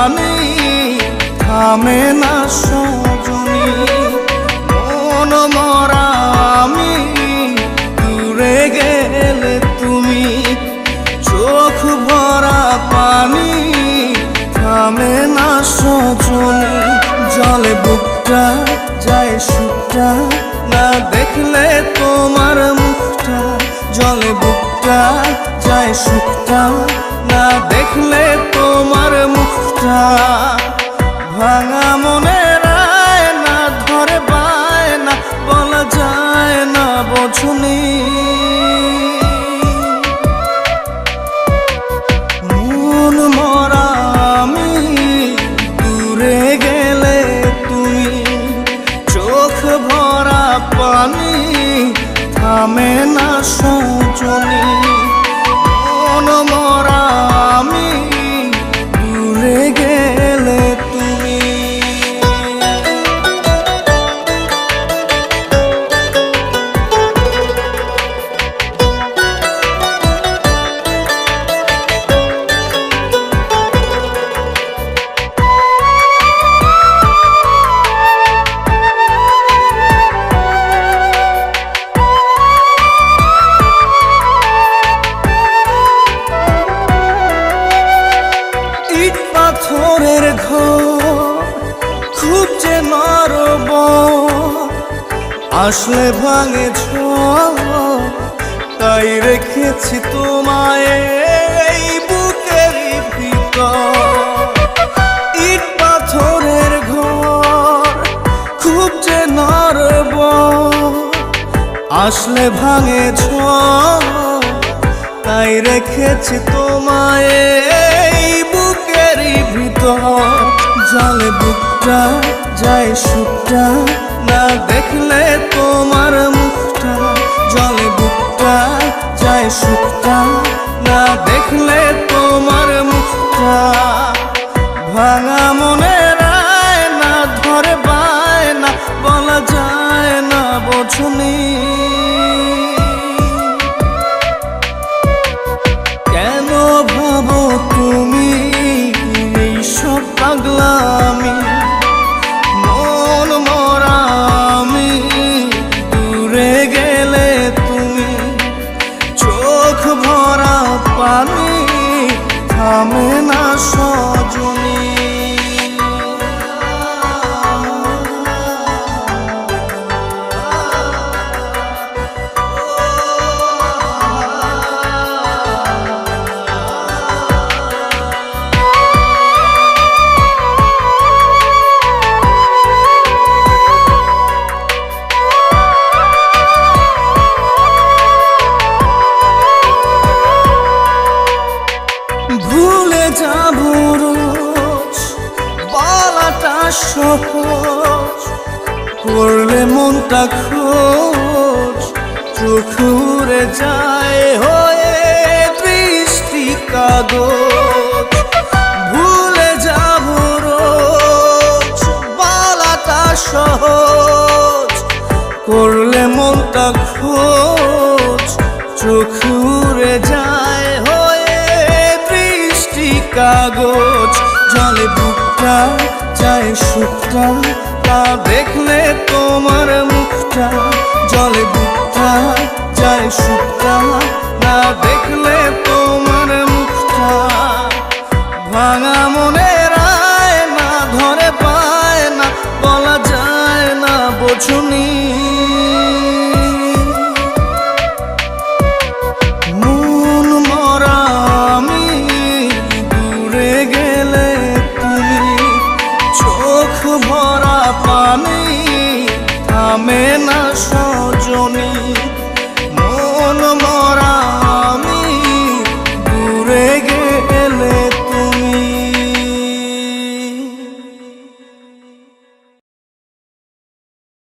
আমি থামে না সজনী, মন মরা আমি দূরে গেলে তুমি চোখ ভরা পানি, থামে না সজনী, জলে বুকটা যায় সুখটা, না দেখলে তোমার মুখটা, জলে বুকটা যায় সুখটা, না দেখলে মুখটা ভাঙা মনে রায় না, ধরে পায় না, বলা যায় না, বোঝনি। মন মরা আমি, দূরে গেলে তুমি চোখ ভরা পানি, থামে না সজনি আসলে ভাঙে তাই রেখেছি তোমায় এই বুকের ইট পাথরের ঘর, খুব যে নরব আসলে ভাঙে তাই রেখেছি তোমায় এই বুকেরই ভিতর। জলে বুকটা যায় সুখটা না দেখলে তোমার মুখটা জলে বুকটা যায় সুখটা। না দেখলে তোমার মুখটা ভাঙা মনে রায় না ধরে পায় না বলা যায় না বোঝনি। কেন ভাবো তুমি এইসব পাগলামি? সহজ করলে মনটা খোঁজ চোখ উড়ে যায় হয়ে বৃষ্টি কাগজ। ভুলে যাব রোজ, বলাটা সহজ, করলে মনটা খোঁজ চোখ উড়ে যায় হয়ে বৃষ্টি কাগজ। সুখটা তা দেখলে তোমার মুখটা জলে বুকটা যায় সুখটা। না দেখলে তোমার মুখটা ভাঙা মনে